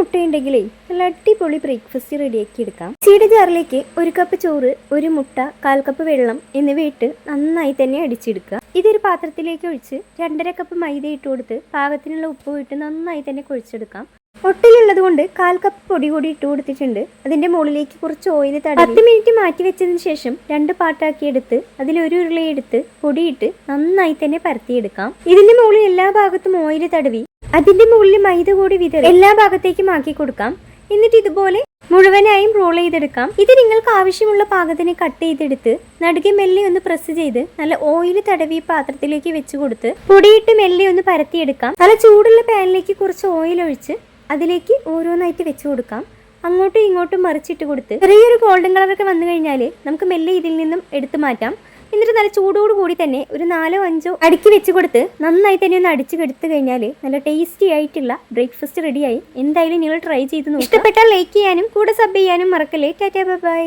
മുട്ടയുണ്ടെങ്കിലേ നല്ല അടിപൊളി ബ്രേക്ക്ഫാസ്റ്റ് റെഡിയാക്കി എടുക്കാം ചീട ജാറിലേക്ക് ഒരു കപ്പ് ചോറ് ഒരു മുട്ട കാൽ കപ്പ് വെള്ളം എന്നിവ ഇട്ട് നന്നായി തന്നെ അടിച്ചെടുക്കുക. ഇതൊരു പാത്രത്തിലേക്ക് ഒഴിച്ച് രണ്ടര കപ്പ് മൈദ ഇട്ട് കൊടുത്ത് പാകത്തിനുള്ള ഉപ്പ് ഇട്ട് നന്നായി തന്നെ കുഴിച്ചെടുക്കാം. ഒട്ടിലുള്ളത് കൊണ്ട് കാൽ കപ്പ് പൊടി കൂടി ഇട്ട് കൊടുത്തിട്ടുണ്ട്. അതിന്റെ മുകളിലേക്ക് കുറച്ച് ഓയിൽ തടവി പത്ത് മിനിറ്റ് മാറ്റി വെച്ചതിന് ശേഷം രണ്ട് പാട്ടാക്കി എടുത്ത് അതിൽ ഒരു ഉരുളയെടുത്ത് പൊടിയിട്ട് നന്നായി തന്നെ പരത്തിയെടുക്കാം. ഇതിന്റെ മുകളിൽ എല്ലാ ഭാഗത്തും ഓയിൽ തടവി അതിന്റെ മുകളിൽ മൈദ കൂടി വിതറി എല്ലാ ഭാഗത്തേക്കും ആക്കി കൊടുക്കാം. എന്നിട്ട് ഇതുപോലെ മുഴുവനായും റോൾ ചെയ്തെടുക്കാം. ഇത് നിങ്ങൾക്ക് ആവശ്യമുള്ള പാകത്തിന് കട്ട് ചെയ്തെടുത്ത് നടുകെ മെല്ലെ ഒന്ന് പ്രസ് ചെയ്ത് നല്ല ഓയിൽ തടവി പാത്രത്തിലേക്ക് വെച്ച് കൊടുത്ത് പൊടിയിട്ട് മെല്ലെ ഒന്ന് പരത്തിയെടുക്കാം. നല്ല ചൂടുള്ള പാനിലേക്ക് കുറച്ച് ഓയിൽ ഒഴിച്ച് അതിലേക്ക് ഓരോന്നായിട്ട് വെച്ച് കൊടുക്കാം. അങ്ങോട്ടും ഇങ്ങോട്ടും മറിച്ചിട്ട് കൊടുത്ത് ചെറിയൊരു ഗോൾഡൻ കളറൊക്കെ വന്നു കഴിഞ്ഞാൽ നമുക്ക് മെല്ലെ ഇതിൽ നിന്നും എടുത്തു മാറ്റാം. എന്നിട്ട് നല്ല ചൂടോട് കൂടി തന്നെ ഒരു നാലോ അഞ്ചോ അടുക്കി വെച്ച് കൊടുത്ത് നന്നായി തന്നെ ഒന്ന് അടിച്ചു കെടുത്തു കഴിഞ്ഞാൽ നല്ല ടേസ്റ്റി ആയിട്ടുള്ള ബ്രേക്ക്ഫാസ്റ്റ് റെഡിയായി എന്തായാലും നിങ്ങൾ ട്രൈ ചെയ്ത് നോക്കുക. ഇഷ്ടപ്പെട്ടാൽ ലൈക്ക് ചെയ്യാനും കൂടെ സബ് ചെയ്യാനും മറക്കല്ലേ. Tata bye